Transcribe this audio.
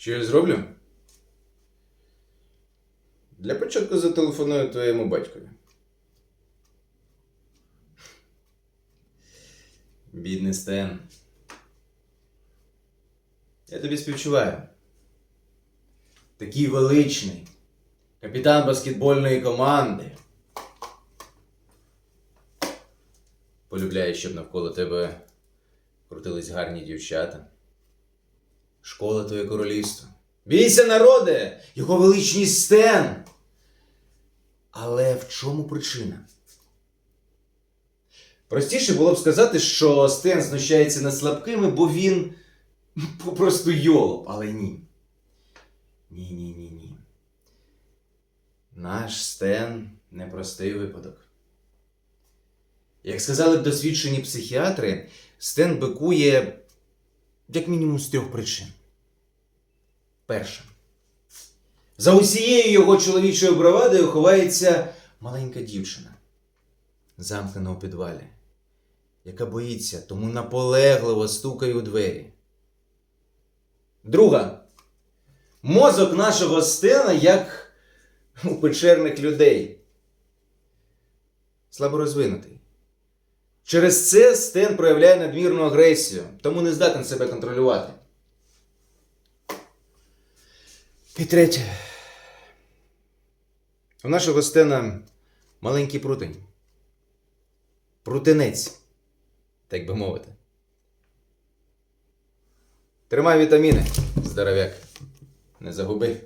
Що я зроблю? Для початку зателефоную твоєму батькові. Бідний Стен. Я тобі співчуваю. Такий величний. Капітан баскетбольної команди. Полюбляєш, щоб навколо тебе крутились гарні дівчата. Школа твоє королівство. Бійся, народе! Його величність Стен! Але в чому причина? Простіше було б сказати, що Стен знущається над слабкими, бо він попросту йолоп, але ні. Ні, ні, ні, ні. Наш Стен непростий випадок. Як сказали б досвідчені психіатри, Стен бикує як мінімум з трьох причин. Перше. За усією його чоловічою бравадою ховається маленька дівчина, замкнена у підвалі, яка боїться, тому наполегливо стукає у двері. Друга. Мозок нашого стена як у печерних людей. Слабо розвинутий. Через це Стен проявляє надмірну агресію, тому не здатен себе контролювати. І третє. У нашого Стена маленький прутень. Прутинець, так би мовити. Тримай вітаміни, здоровяк. Не загуби.